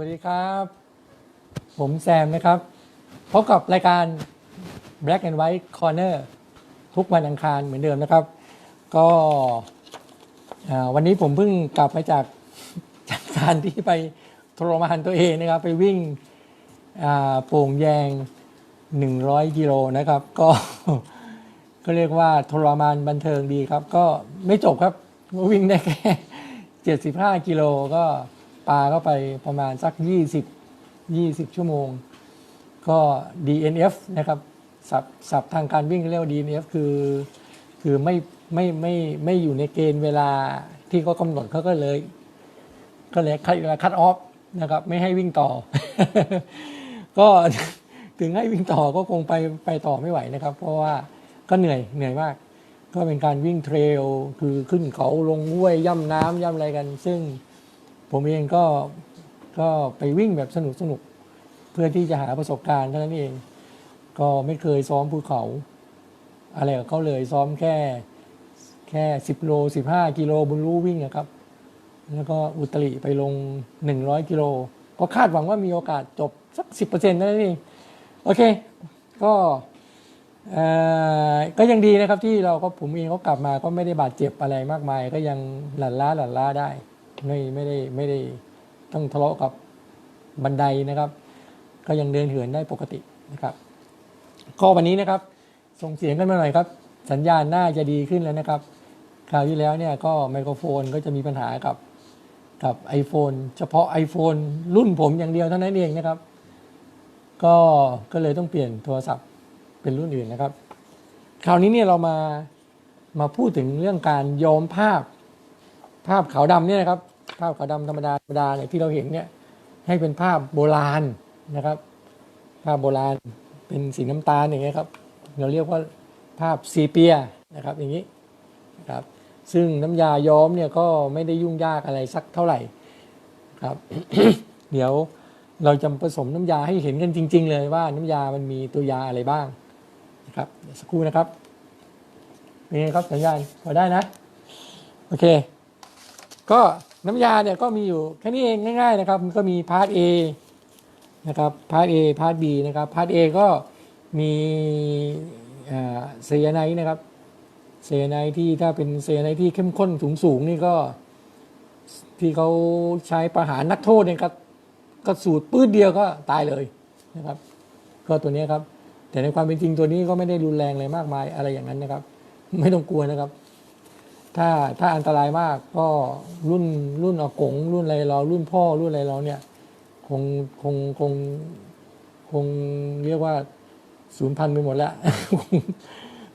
วัสดีครับ ผมแซมนะครับ พบกับรายการ Black and White Corner ทุกวันอังคารเหมือนเดิมนะครับ ก็วันนี้ผมเพิ่งกลับมาจากจากการที่ไปทรมานตัวเองนะครับ ไปวิ่งโป่งแยง 100กิโลนะครับ ก็ก็เรียกว่าทรมานบันเทิงดีครับ ก็ไม่จบครับวิ่งได้แค่ 75 กิโลก็ ปลาเข้าไปประมาณสัก 20 20 ชั่วโมง ก็ DNF นะครับศัพท์ศัพท์ทางการวิ่งเรียกว่า DNF คือคือไม่ไม่ไม่ไม่อยู่ในเกณฑ์เวลาที่เขากำหนดเขาก็เลย ก็เลยคัดคัดออฟนะครับ ไม่ให้วิ่งต่อ ก็ถึงให้วิ่งต่อก็คงไปไปต่อไม่ไหวนะครับ เพราะว่าก็เหนื่อยเหนื่อยมาก ก็เป็นการวิ่งเทรลคือขึ้นเขาลงห้วยย่ำน้ำย่ำอะไรกัน ซึ่ง ผมเองก็ก็ไปวิ่งแบบสนุกสนุกเพื่อที่จะหาประสบการณ์เท่านั้นเอง ก็ไม่เคยซ้อมภูเขา อะไรกับเขาเลยซ้อมแค่แค่สิบโลสิบห้ากิโลบนลู่วิ่งนะครับ แล้วก็อุตริไปลง100กิโลก็คาดหวังว่ามีโอกาสจบสัก10%นั่นเองโอเค ก็เออก็ยังดีนะครับที่เราก็ผมเองก็กลับมาก็ไม่ได้บาดเจ็บอะไรมากมาย ก็ยังหลั่นล้าหลั่นล้าได้ ไม่ไม่ได้ไม่ได้ต้องทะเลาะกับบันไดนะครับ ก็ยังเดินเหินได้ปกตินะครับ ข้อวันนี้นะครับ ส่งเสียงกันมาหน่อยครับ สัญญาณน่าจะดีขึ้นแล้วนะครับ คราวที่แล้วเนี่ยก็ไมโครโฟนก็จะมีปัญหากับกับ iPhone เฉพาะ iPhone รุ่นผมอย่างเดียวเท่านั้นเองนะครับ ก็ก็เลยต้องเปลี่ยนโทรศัพท์เป็นรุ่นอื่นนะครับ คราวนี้เนี่ยเรามามาพูดถึงเรื่องการย้อมภาพ ภาพขาวดำเนี่ยนะครับ ภาพขาวดำธรรมดาธรรมดาเนี่ยที่เราเห็นเนี่ยให้เป็นภาพโบราณนะครับ ภาพโบราณเป็นสีน้ำตาลอย่างเงี้ยครับเราเรียกว่าภาพซีเปียนะครับอย่างนี้นะครับซึ่งน้ำยาย้อมเนี่ยก็ไม่ได้ยุ่งยากอะไรสักเท่าไหร่ครับ เดี๋ยวเราจะผสมน้ำยาให้เห็นกันจริง ๆ เลยว่าน้ำยามันมีตัวยาอะไรบ้างนะครับสักครู่นะครับเป็นไงครับสัญญาณพอได้นะ โอเค ก็น้ำยาเนี่ยก็มีอยู่แค่นี้เองง่าย ๆ นะครับ มันก็มีพาร์ท A นะครับพาร์ท A พาร์ท B นะครับพาร์ท A ก็มีเซยาไนนะครับเซยาไนท์ที่ถ้าเป็นเซยาไนท์ที่เข้มข้นสูงๆนี่ก็ที่เขาใช้ประหารนักโทษเนี่ยครับก็สูตรปื้ดเดียวก็ตายเลยนะครับ ก็ตัวนี้ครับ แต่ในความเป็นจริงตัวนี้ก็ไม่ได้รุนแรงเลยมากมายอะไรอย่างนั้นนะครับ ไม่ต้องกลัวนะครับ ถ้าถ้าอันตรายมากก็รุ่นรุ่นอากงรุ่นอะไรเรารุ่นพ่อรุ่นอะไรเราเนี่ยคงคงคงคงเรียกว่าศูนย์พันไปหมดแล้ว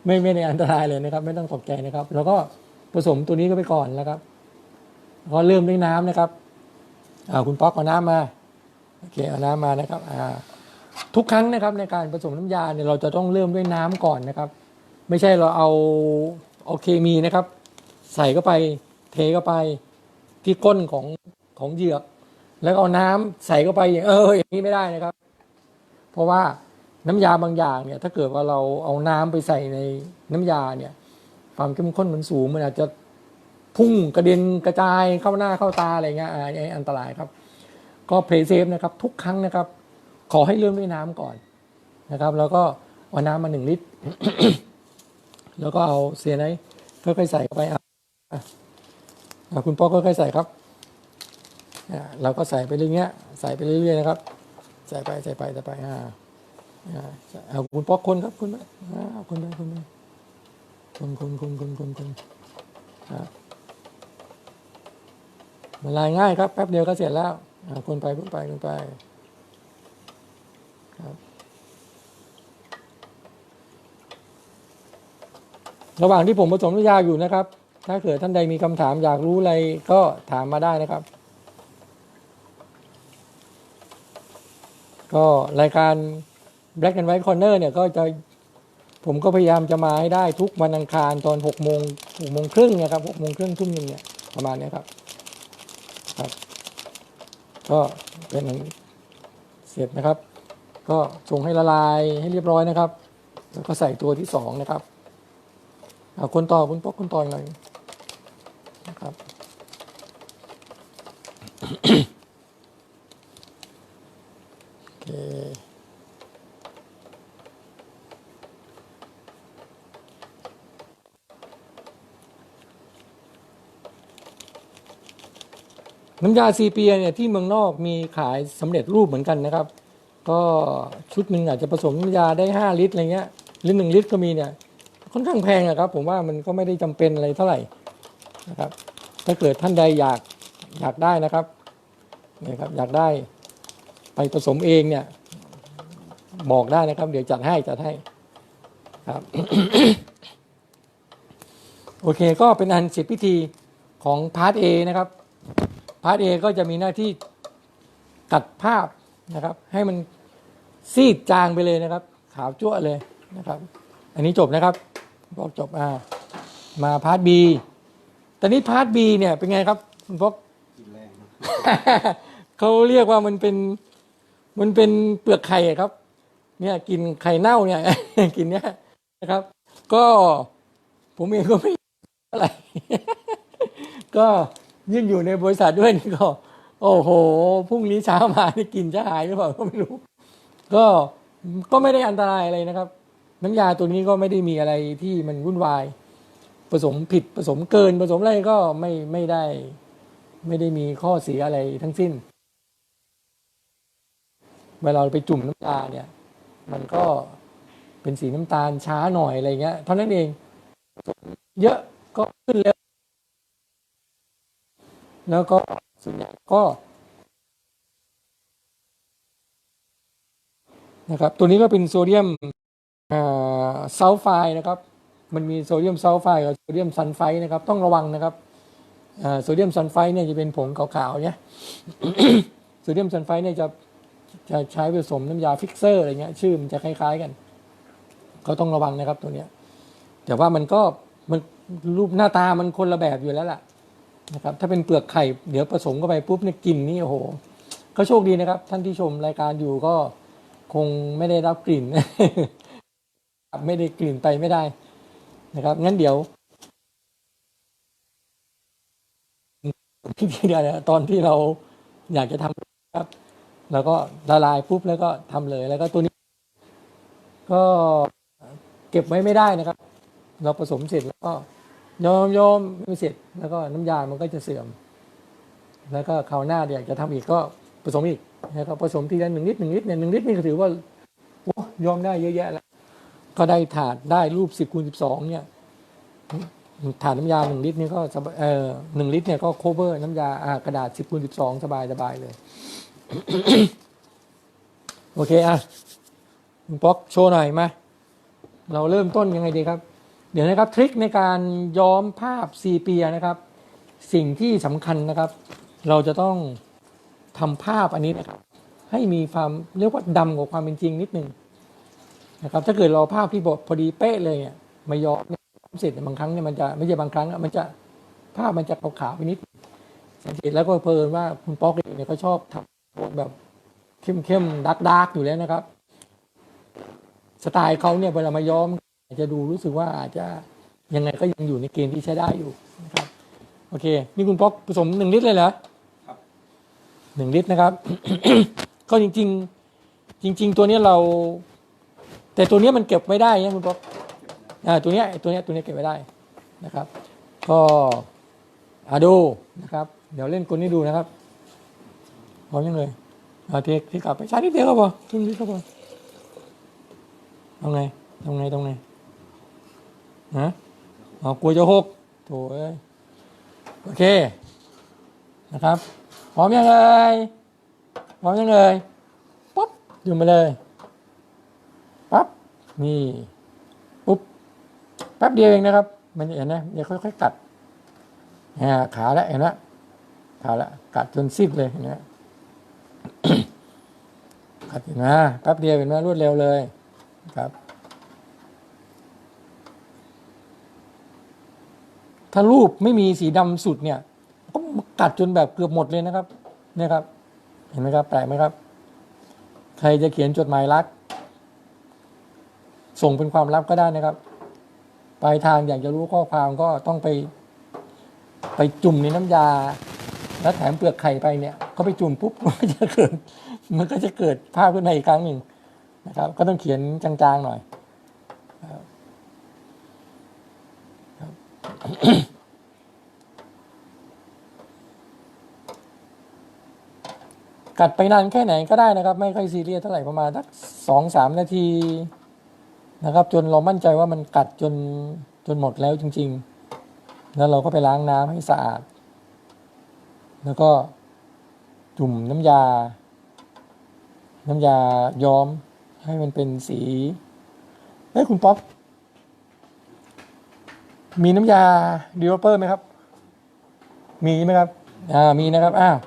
ไม่ไม่ได้อันตรายเลยนะครับ ไม่ต้องตกใจนะครับ แล้วก็ผสมตัวนี้ก็ไปก่อนนะครับก็เริ่มด้วยน้ำนะครับอ่าคุณป๊อกเอาน้ำมาโอเคเอาน้ำมานะครับอ่าทุกครั้งนะครับในการผสมน้ำยาเนี่ยเราจะต้องเริ่มด้วยน้ำก่อนนะครับ ไม่ใช่เราเอาเอาเคมีนะครับ ใส่เข้าไปเทเข้าไปที่ก้นของของเหยือก แล้วเอาน้ำใส่เข้าไปอย่างเอออย่างนี้ไม่ได้นะครับ เพราะว่าน้ำยาบางอย่างเนี่ย ถ้าเกิดว่าเราเอาน้ำไปใส่ในน้ำยาเนี่ย ความเข้มข้นมันสูงมันอาจจะพุ่งกระเด็นกระจายเข้าหน้าเข้าตาอะไรเงี้ยอันอันตรายครับ ก็เพลย์เซฟนะครับ ทุกครั้งนะครับ ขอให้เริ่มด้วยน้ำก่อนนะครับ แล้วก็เอาน้ำมาหนึ่งลิตร แล้วก็เอาเสียไนค่อยๆใส่เข้าไป คุณพ่อค่อยๆใส่ครับเราก็ใส่ไปเรื่อยๆใส่ไปเรื่อยๆนะครับ ใส่ไปใส่ไปใส่ไปอ่าเอาคุณป๊อกคนครับคุณไปอ่าคนไปคนไปคนคนคนคนคนคนมันลายง่ายครับแป๊บเดียวก็เสร็จแล้วคนไปคนไปคนไปครับระหว่างที่ผมผสมน้ำยาอยู่นะครับ ถ้าเกิดท่านใดมีคำถามอยากรู้อะไรก็ถามมาได้นะครับ ก็รายการ Black and White Corner เนี่ยก็จะผมก็พยายามจะมาให้ได้ทุกวันอังคารตอน6โมง6โมงครึ่งนะครับ6โมงครึ่งทุ่มหนึ่งเนี่ยประมาณนี้ครับครับ ก็เป็นอันเสร็จนะครับ ก็ส่งให้ละลายให้เรียบร้อยนะครับ แล้วก็ใส่ตัวที่สองนะครับเอาคนต่อคุณป๊อกคนต่อหน่อย น้ำยาซีเปียเนี่ยที่เมืองนอกมีขายสำเร็จรูปเหมือนกันนะครับ ก็ชุดหนึ่งอาจจะผสมน้ำยาได้ 5 ลิตรอะไรเงี้ยหรืองลิตรก็มีเนี่ยค่อนข้างแพงนะครับ ผมว่ามันก็ไม่ได้จำเป็นอะไรเท่าไหร่นะครับ ถ้าเกิดท่านใดอยาก อยากได้นะครับนี่ครับอยากได้ไปผสมเองเนี่ยบอกได้นะครับ เดี๋ยวจัดให้จัดให้ครับโอเคก็เป็นอันเสร็จพิธีของพาร์ท A นะครับพาร์ท A ก็จะมีหน้าที่ตัดภาพนะครับ ให้มันซีดจางไปเลยนะครับ ขาวจั่วเลยนะครับ อันนี้จบนะครับบอกจบอ่ามาพาร์ท B ตอนนี้พาร์ท B เนี่ยเป็นไงครับคุณพก เขาเรียกว่ามันเป็นมันเป็นเปลือกไข่ครับ เนี่ยกินไข่เน่าเนี่ยกินเนี่ยนะครับ ก็ผมเองก็ไม่อะไร ก็ยิ่งอยู่ในบริษัทด้วยนี่ก็ โอ้โหพรุ่งนี้เช้ามานี่กินจะหายหรือเปล่าก็ไม่รู้ ก็ก็ไม่ได้อันตรายอะไรนะครับ น้ำยาตัวนี้ก็ไม่ได้มีอะไรที่มันวุ่นวาย ผสมผิดผสมเกินผสมอะไรก็ไม่ไม่ได้ ไม่ได้มีข้อเสียอะไรทั้งสิ้น เวลาเราไปจุ่มน้ำตาเนี่ย มันก็เป็นสีน้ำตาลช้าหน่อยอะไรเงี้ยเท่านั้นเอง เยอะก็ขึ้นเร็วแล้วก็ส่วนใหญ่ก็นะครับตัวนี้ก็เป็นโซเดียมซัลไฟนะครับ มันมีโซเดียมซัลไฟกับโซเดียมซัลไฟนะครับ ต้องระวังนะครับ โซเดียมซัลไฟด์เนี่ยจะเป็นผงขาวๆเนี่ยโซเดียมซัลไฟด์เนี่ยจะจะใช้ผสมน้ำยาฟิกเซอร์อะไรเงี้ยชื่อมันจะคล้าย ๆกันก็ต้องระวังนะครับตัวเนี้ย แต่ว่ามันก็มันรูปหน้าตามันคนละแบบอยู่แล้วล่ะนะครับ ถ้าเป็นเปลือกไข่เดี๋ยวผสมเข้าไปปุ๊บเนี่ยกลิ่นนี่โอ้โหก็โชคดีนะครับ ท่านที่ชมรายการอยู่ก็คงไม่ได้รับกลิ่นไม่ได้กลิ่นไปไม่ได้นะครับ งั้นเดี๋ยว ที่เดียวนะตอนที่เราอยากจะทำครับ แล้วก็ละลายปุ๊บแล้วก็ทำเลย แล้วก็ตัวนี้ ก็เก็บไว้ไม่ได้นะครับ เราผสมเสร็จแล้วก็ยอมยอมไม่เสร็จ แล้วก็น้ำยามันก็จะเสื่อม แล้วก็คราวหน้าอยากจะทำอีกก็ผสมอีกนะครับผสมทีละหนึ่งลิตรหนึ่งลิตรเนี่ยหนึ่งลิตรนี่ถือว่าโอ้ยอมได้เยอะแยะแล้ว ก็ได้ถาดได้รูปสิบคูณสิบสองเนี่ย ถาดน้ำยาหนึ่งลิตรนี่ก็เออหนึ่งลิตรเนี่ยก็ cover น้ำยากระดาษสิบคูณสิบสองสบายสบายเลย โอเคอะคุณป๊อกโชว์หน่อยมาเราเริ่มต้นยังไงดีครับ เดี๋ยวนะครับ ทริคในการย้อมภาพซีเปียนะครับ สิ่งที่สำคัญนะครับ เราจะต้องทำภาพอันนี้นะครับ ให้มีความเรียกว่าดำกว่าความเป็นจริงนิดนึงนะครับ ถ้าเกิดเราภาพที่บพอดีเป๊ะเลยเนี่ยมาย้อม เนี่ยเสร็จเนี่ยบางครั้งเนี่ยมันจะไม่ใช่บางครั้งอะมันจะภาพมันจะขาวๆไปนิดสังเกตแล้วก็เพลินว่าคุณป๊อกเองเนี่ยเขาชอบทำโทนแบบเข้มๆดักๆอยู่แล้วนะครับ สไตล์เขาเนี่ยเวลามาย้อมอาจจะดูรู้สึกว่าอาจจะยังไงก็ยังอยู่ในเกณฑ์ที่ใช้ได้อยู่นะครับ โอเค นี่คุณป๊อกผสมหนึ่งลิตรเลยเหรอครับหนึ่งลิตรนะครับ ก็จริง ๆ จริง ๆ ตัวเนี้ยเรา แต่ตัวเนี้ยมันเก็บไม่ได้นะคุณป๊อกอ่า ตัวเนี้ยตัวเนี้ยตัวเนี้ยเก็บไม่ได้นะครับ ก็อาดูนะครับ เดี๋ยวเล่นกลนี้ดูนะครับพร้อมยังเลยเอาเทคที่กลับไปใช้นิดเดียวก็พอครึ่งลิตรก็พอทำไงทำไงทำไงฮะอ๋อกลัวจะหกโถ่เอ้ยโอเคนะครับพร้อมยังเลยพร้อมยังเลยปุ๊บอยู่มาเลยปั๊บนี่ ป๊บเดียวเองนะครับ มันจะเห็นนะเดี๋ยวค่อยๆกัดอ่าขาแล้วเห็นไหมขาแล้วกัดจนซิดเลยเห็นไหมกัดนไหมแป๊บเดียวเห็นไหมรวดเร็วเลยครับ ถ้ารูปไม่มีสีดำสุดเนี่ย ก็กัดจนแบบเกือบหมดเลยนะครับเนี่ยครับ เห็นไหมครับแปลกไหมครับ ใครจะเขียนจดหมายรัก ส่งเป็นความลับก็ได้นะครับ ปลายทางอยากจะรู้ข้อความก็ต้องไป ไปจุ่มในน้ำยา แล้วแถมเปลือกไข่ไปเนี่ยก็ไปจุ่มปุ๊บมันก็จะเกิด มันก็จะเกิดภาพขึ้นมาอีกครั้งหนึ่งนะครับ ก็ต้องเขียนจางๆหน่อยกัดไปนานแค่ไหนก็ได้นะครับ ไม่ค่อยซีเรียสเท่าไหร่ประมาณสักสองสามนาที นะครับ จนเรามั่นใจว่ามันกัดจนจนหมดแล้วจริง ๆ แล้วเราก็ไปล้างน้ำให้สะอาด แล้วก็จุ่มน้ำยา น้ำยาย้อมให้มันเป็นสีเฮ้ยคุณป๊อปมีน้ำยาดีวลเปอร์ไหมครับ มีไหมครับ อ่า มีนะครับ อ้าว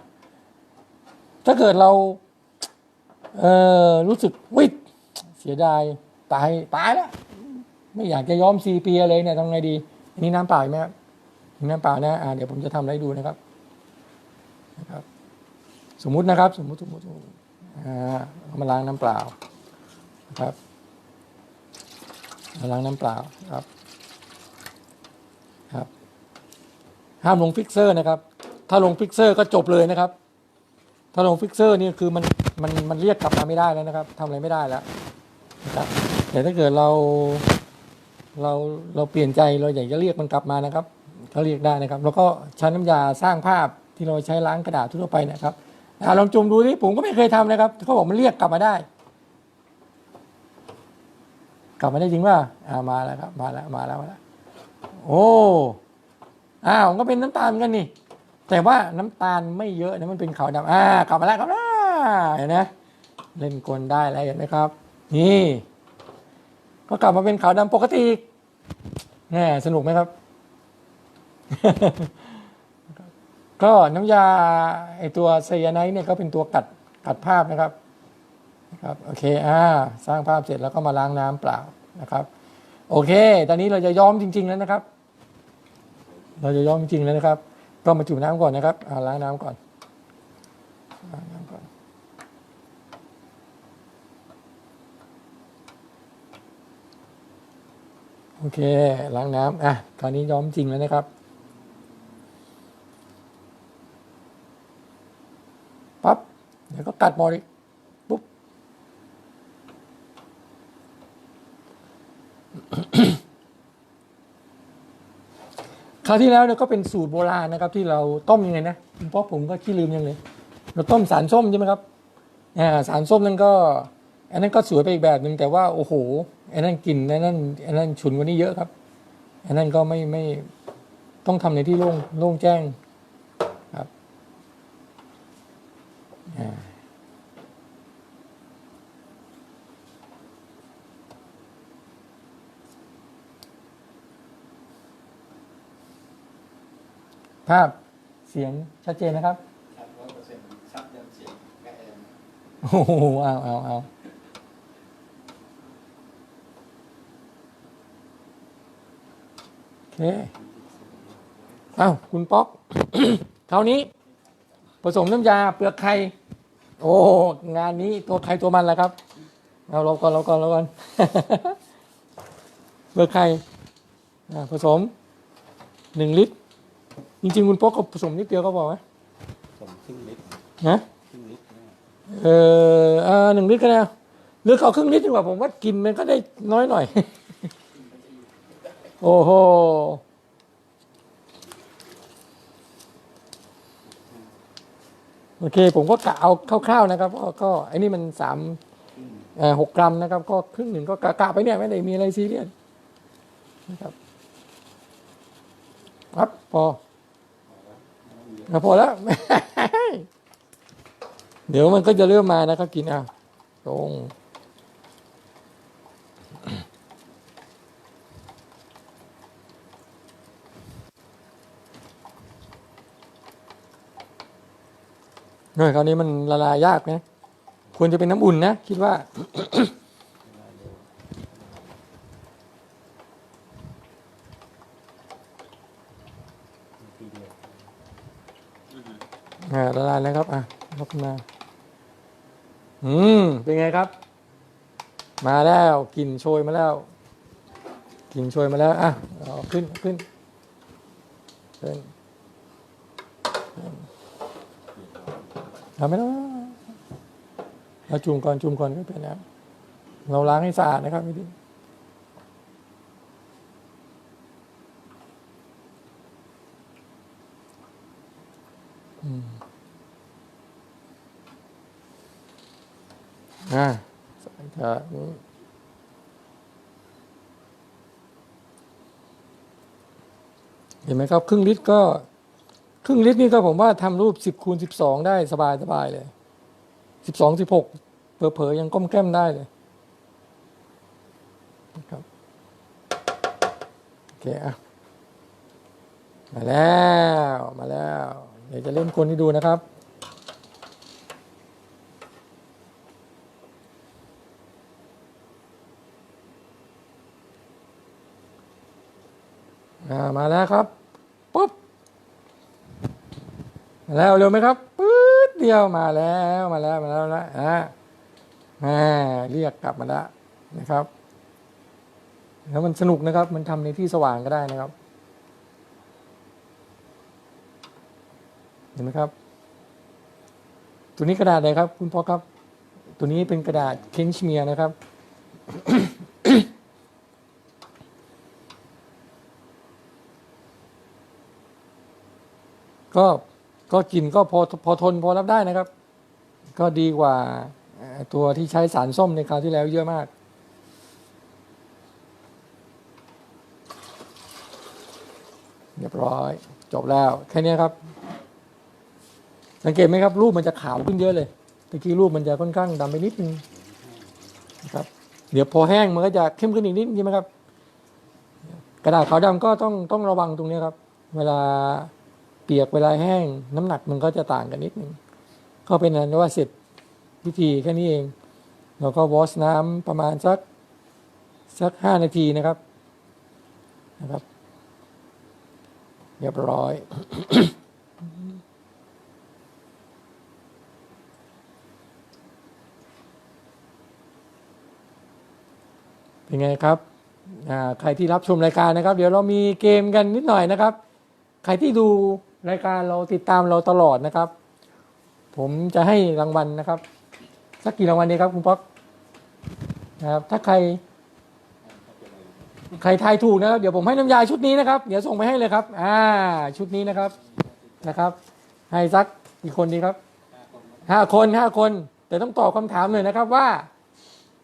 ถ้าเกิดเรา เออรู้สึกวิเสียดาย ตายตายแล้วไม่อยากจะย้อมซีเปียเลยเนี่ยทำไงดีอันนี้น้ำเปล่าไหมครับน้ำเปล่านะอ่าเดี๋ยวผมจะทำให้ดูนะครับนะครับ สมมุตินะครับสมมุติสมมุติสมมุติอ่าเอามาล้างน้ำเปล่านะครับมาล้างน้ำเปล่าครับครับห้ามลงฟิกเซอร์นะครับ ถ้าลงฟิกเซอร์ก็จบเลยนะครับ ถ้าลงฟิกเซอร์นี่คือมันมันมันเรียกกลับมาไม่ได้แล้วนะครับทำอะไรไม่ได้แล้วนะครับ แต่ถ้าเกิดเราเราเราเปลี่ยนใจเราอยากจะเรียกมันกลับมานะครับก็เรียกได้นะครับ แล้วก็ใช้น้ำยาสร้างภาพที่เราใช้ล้างกระดาษทั่วไปนะครับลองจุ่มดูนี่ผมก็ไม่เคยทำนะครับเขาบอกมันเรียกกลับมาได้ กลับมาได้จริงว่าอ่ามาแล้วครับมาแล้วมาแล้วมาแล้วโอ้อ้าวมันก็เป็นน้ำตาลเหมือนกันนี่ แต่ว่าน้ำตาลไม่เยอะนะมันเป็นขาวดำอ่ากลับมาแล้วครับเห็นไหมเล่นกลได้แล้วเห็นไหมครับ นี่ ก็กลับมาเป็นขาวดำปกติแหมสนุกไหมครับ ก็น้ำยาไอตัวไซยาไนด์เนี่ยก็เป็นตัวกัดกัดภาพนะครับนะครับโอเคอ่าสร้างภาพเสร็จแล้วก็มาล้างน้ำเปล่านะครับ โอเค ตอนนี้เราจะย้อมจริง ๆ แล้วนะครับ เราจะย้อมจริงๆแล้วนะครับ ก็มาจุ่มน้ำก่อนนะครับอ่าล้างน้ำก่อนล้างน้ำก่อน อเคล้างน้ำอะตอนนี้ย้อมจริงแล้วนะครับ ปั๊บเดี๋ยวก็กัดบอดิปุ๊บคราวที่แล้วเนี่ยก็เป็นสูตรโบราณนะครับ ที่เราต้มยังไงนะเพราะผมก็ขี้ลืมยังเลย เราต้มสารส้มใช่ไหมครับอ่าสารส้มนั่นก็ อันนั้นก็สวยไปอีกแบบหนึ่งแต่ว่าโอ้โหอันนั้นกลิ่นอันนั้นอันนั้นฉุนกว่านี้เยอะครับอันนั้นก็ไม่ไม่ต้องทำในที่โล่งโล่งแจ้งครับอ่าภาพเสียงชัดเจนนะครับครับร้อยเปอร์เซ็นต์ซับยันเสียงแกแอนโอ้โหเอาเอาเอา โอเคเอาคุณป๊อกคราวนี้ ผสมน้ำยาเปลือกไข่โอ้งานนี้ตัวใครตัวมันแล้วครับเอาเราก่อนเราก่อนเราก่อนเปลือกไข่อ่าผสมหนึ่งลิตร จริง ๆ คุณป๊อกก็ผสมนิดเดียวก็พอไหมสมครึ่งลิตรนะครึ่งลิตรนะเอออ่าหนึ่งลิตรก็ได้หรือเขาครึ่งลิตรดีกว่าผมว่ากินมันก็ได้น้อยหน่อย โอ้โหโอเค ผมก็กะเอาคร่าวๆนะครับ ก็ก็ไอ้นี่มันสามเอ่อหกกรัมนะครับ ก็ครึ่งหนึ่งก็กะกะไปเนี่ยไม่ได้มีอะไรซีเรียสนะครับครับพออะพอแล้ว เดี๋ยวมันก็จะเริ่มมานะครับกินอะตรง เฮ้ยคราวนี้มันละลายยากนะควรจะเป็นน้ำอุ่นนะ คิดว่า อ่าละลายแล้วครับ อะยกขึ้นมา อืม เป็นไงครับ มาแล้วกลิ่นโชยมาแล้วกลิ่นโชยมาแล้ว อะเอาขึ้นขึ้นขึ้น ทำไม่ได้เราจุ่มก่อนจุ่มก่อนก็เป็นแล้ว เราล้างให้สะอาดนะครับพี่ดิอืมอ่าใส่ถาดนี้เห็นไหมครับ ครึ่งลิตรก็ ครึ่งลิตรนี่ก็ผมว่าทำรูปสิบคูณสิบสองได้สบายสบายเลยสิบสองสิบหกเผลอๆยังก้มแก้มได้เลยครับโอเคอะมาแล้วมาแล้วเดี๋ยวจะเล่นคนให้ดูนะครับมาแล้วครับมา แล้วเร็วไหมครับปื๊ดเดียวมาแล้วมาแล้วมาแล้วนะอ่าอ่าเรียกกลับมาแล้วนะครับ แล้วมันสนุกนะครับ มันทำในที่สว่างก็ได้นะครับ เห็นไหมครับ ตัวนี้กระดาษอะไรครับ คุณพ่อครับ ตัวนี้เป็นกระดาษเคนชเมียนะครับก็ ก็กินก็พอพอทนพอรับได้นะครับ ก็ดีกว่าตัวที่ใช้สารส้มในคราวที่แล้วเยอะมาก เรียบร้อย จบแล้ว แค่นี้ครับ สังเกตไหมครับ รูปมันจะขาวขึ้นเยอะเลยตะกี้รูปมันจะค่อนข้างดำไปนิดนึงนะครับ เดี๋ยวพอแห้งมันก็จะเข้มขึ้นอีกนิดใช่ไหมครับ กระดาษขาวดำก็ต้องต้องระวังตรงนี้ครับ เวลา เปียกเวลาแห้ง น้ำหนักมันก็จะต่างกันนิดนึงก็เป็นอันว่าเสร็จพิธีแค่นี้เองเราก็วอชน้ำประมาณสักสักห้านาทีนะครับนะครับ เรียบร้อย เป็นไงครับใครที่รับชมรายการนะครับ เดี๋ยวเรามีเกมกันนิดหน่อยนะครับ ใครที่ดู รายการเราติดตามเราตลอดนะครับ ผมจะให้รางวัลนะครับ สักกี่รางวัลดีครับคุณป๊อกนะครับ ถ้าใคร ใครทายถูกนะครับ เดี๋ยวผมให้น้ำยาชุดนี้นะครับ เดี๋ยวส่งไปให้เลยครับ อ่า ชุดนี้นะครับนะครับ ให้สักกี่คนดีครับห้าคนห้าคน แต่ต้องตอบคำถามเลยนะครับว่า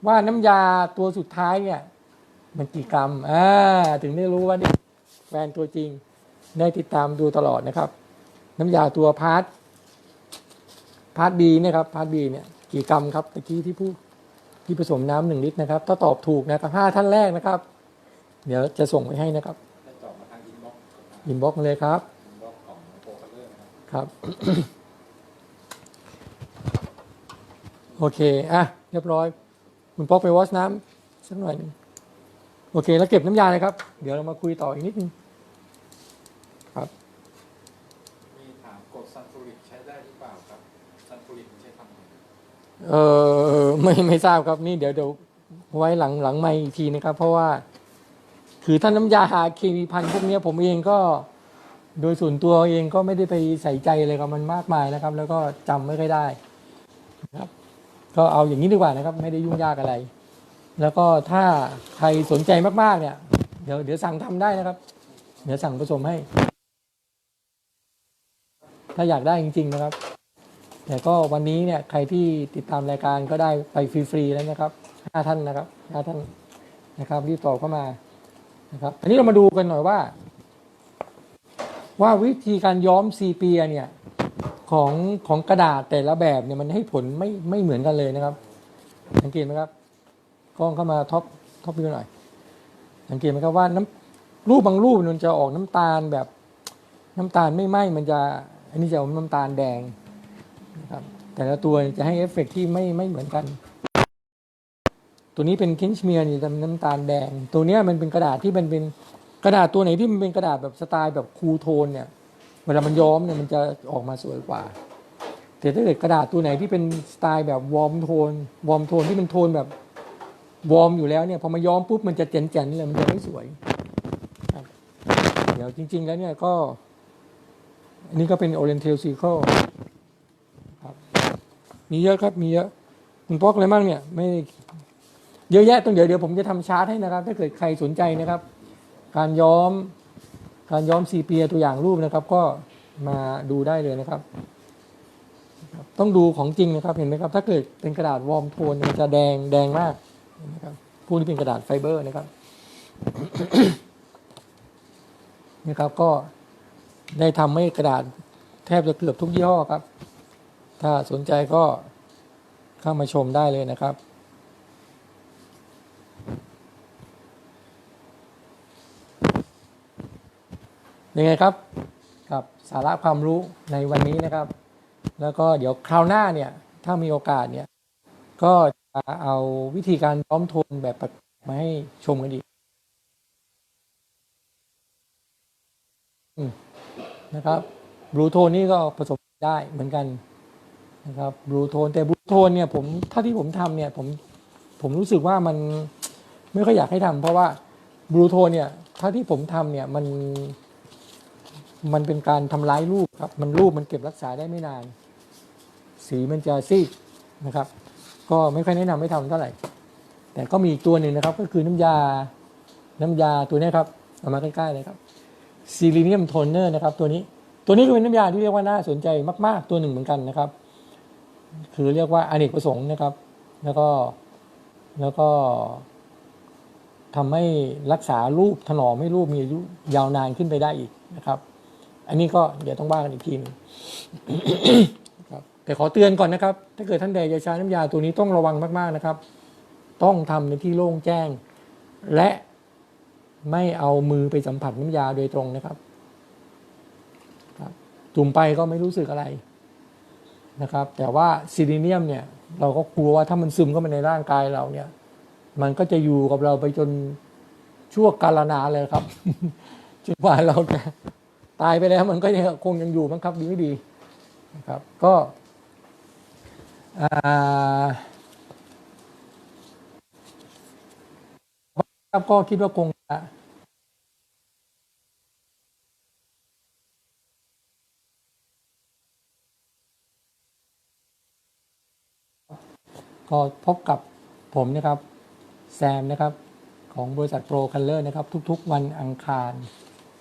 ว่าน้ำยาตัวสุดท้ายเนี่ย มันกี่กรัมอ่าถึงได้รู้ว่านี่แฟนตัวจริง ได้ติดตามดูตลอดนะครับ น้ำยาตัวพาร์ทพาร์ทบีเนี่ยครับพาร์ทบีเนี่ยกี่กรัมครับตะกี้ที่พูดที่ผสมน้ำหนึ่งลิตรนะครับ ถ้าตอบถูกนะครับห้าท่านแรกนะครับ เดี๋ยวจะส่งไปให้นะครับได้ตอบมาทางอินบ็อกซ์อินบ็อกเลยครับอินบ็อกซ์ของโปรคัลเลอร์ครับ โอเคอะเรียบร้อย คุณป๊อกไปวอชน้ำสักหน่อยนึงโอเค แล้วเก็บน้ำยาเลยครับ เดี๋ยวเรามาคุยต่ออีกนิดนึง ครับ มีถามกรดซัลฟูริกใช้ได้หรือเปล่าครับซัลฟูริกมันใช้ทำอะไร เออไม่ไม่ทราบครับนี่เดี๋ยวเดี๋ยวไว้หลังหลังไม่อีกทีนะครับ เพราะว่า คือท่านน้ำยาหาเคมีพันพวกนี้ผมเองก็โดยส่วนตัวเองก็ไม่ได้ไปใส่ใจอะไรกับมันมากมายนะครับ แล้วก็จำไม่ค่อยได้นะครับ ก็เอาอย่างนี้ดีกว่านะครับ ไม่ได้ยุ่งยากอะไร แล้วก็ถ้าใครสนใจมากๆ เนี่ย เดี๋ยวเดี๋ยวสั่งทำได้นะครับ เดี๋ยวสั่งผสมให้ ถ้าอยากได้จริง ๆ นะครับ แต่ก็วันนี้เนี่ยใครที่ติดตามรายการก็ได้ไปฟรีๆแล้วนะครับห้าท่านนะครับห้าท่านนะครับรีบตอบเข้ามานะครับอันนี้เรามาดูกันหน่อยว่า ว่าวิธีการย้อมซีเปียเนี่ยของของกระดาษแต่ละแบบเนี่ยมันให้ผลไม่ไม่เหมือนกันเลยนะครับ สังเกตไหมครับกล้องเข้ามาท็อปท็อปวิวหน่อย สังเกตไหมครับว่าน้ำรูปบางรูปมันจะออกน้ำตาลแบบน้ำตาลไม่ไหมมันจะ อันนี้จะออกน้ำตาลแดง นะครับแต่ละตัวจะให้เอฟเฟกต์ที่ไม่ไม่เหมือนกัน ตัวนี้เป็นคินชเมียร์นี่เป็นน้ำตาลแดง ตัวเนี้ยมันเป็นกระดาษที่มันเป็นกระดาษตัวไหนที่มันเป็นกระดาษแบบสไตล์แบบคูลโทนเนี่ย เวลามันย้อมเนี่ยมันจะออกมาสวยกว่า แต่ถ้าเกิดกระดาษตัวไหนที่เป็นสไตล์แบบวอร์มโทน วอร์มโทนที่เป็นโทนแบบวอร์มอยู่แล้วเนี่ยพอมาย้อมปุ๊บมันจะเจ๋นๆเลยมันจะไม่สวยเดี๋ยวจริง ๆ แล้วเนี่ยก็ อันนี้ก็เป็น Oriental Circle ครับ มีเยอะครับมีเยอะคุณพกอะไรบ้างเนี่ยไม่เยอะแยะต้องเดี๋ยวเดี๋ยวผมจะทำชาร์ตให้นะครับ ถ้าเกิดใครสนใจนะครับ การย้อม การย้อมซีเปียตัวอย่างรูปนะครับ ก็มาดูได้เลยนะครับ ต้องดูของจริงนะครับเห็นไหมครับ ถ้าเกิดเป็นกระดาษวอร์มโทนมันจะแดงแดงมากนไหมครับพวกนี้เป็นกระดาษไฟเบอร์นะครับนี่ครับก็ได้ทำให้กระดาษแทบจะเกือบทุกยี่ห้อครับ ถ้าสนใจก็เข้ามาชมได้เลยนะครับยังไงครับกับสาระความรู้ในวันนี้นะครับ แล้วก็เดี๋ยวคราวหน้าเนี่ยถ้ามีโอกาสเนี่ยก็จะเอาวิธีการย้อมโทนแบบมาให้ชมกันอีกนะครับบลูโทนนี่ก็ผสมได้เหมือนกัน นะครับบลูโทนแต่บลูโทนเนี่ยผมถ้าที่ผมทำเนี่ยผมผมรู้สึกว่ามันไม่ค่อยอยากให้ทำเพราะว่าบลูโทนเนี่ยถ้าที่ผมทำเนี่ยมันมันเป็นการทำร้ายรูปครับมันรูปมันเก็บรักษาได้ไม่นาน สีมันจะซีดนะครับ ก็ไม่ค่อยแนะนำให้ทำเท่าไหร่ แต่ก็มีตัวหนึ่งนะครับ ก็คือน้ำยาน้ำยาตัวนี้ครับเอามาใกล้ๆเลยครับซีลิเนียมโทนเนอร์นะครับ ตัวนี้ตัวนี้ก็เป็นน้ำยาที่เรียกว่าน่าสนใจมาก ๆ ตัวหนึ่งเหมือนกันนะครับ คือเรียกว่าอเนกประสงค์นะครับ แล้วก็แล้วก็ทำให้รักษารูปถนอมให้รูปมีอายุยาวนานขึ้นไปได้อีกนะครับ อันนี้ก็เดี๋ยวต้องว่ากันอีกทีหนึงครับแต่ขอเตือนก่อนนะครับ ถ้าเกิดท่านใดจะใช้น้ำยาตัวนี้ต้องระวังมากๆนะครับ ต้องทำในที่โล่งแจ้ง และไม่เอามือไปสัมผัสน้ำยาโดยตรงนะครับครับจุ่มไปก็ไม่รู้สึกอะไร นะครับ แต่ว่าซิลิเนียมเนี่ยเราก็กลัวว่าถ้ามันซึมเข้ามาในร่างกายเราเนี่ย มันก็จะอยู่กับเราไปจนชั่วกาลนานเลยครับจนกว่าเราจะตายไปแล้วมันก็ยังคงยังอยู่มั้งครับดีไม่ดีนะครับ ก็อ่าครับก็คิดว่าคงจะ ก็พบกับผมนะครับแซมนะครับของบริษัทโปรคัลเลอร์นะครับทุกๆ วันอังคาร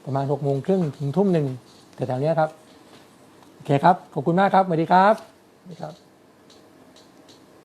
ประมาณ6โมงครึ่งถึงทุ่มหนึ่งแต่แถวๆเนี้ยครับ โอเคครับ ขอบคุณมากครับสวัสดีครับสวัสดีครับ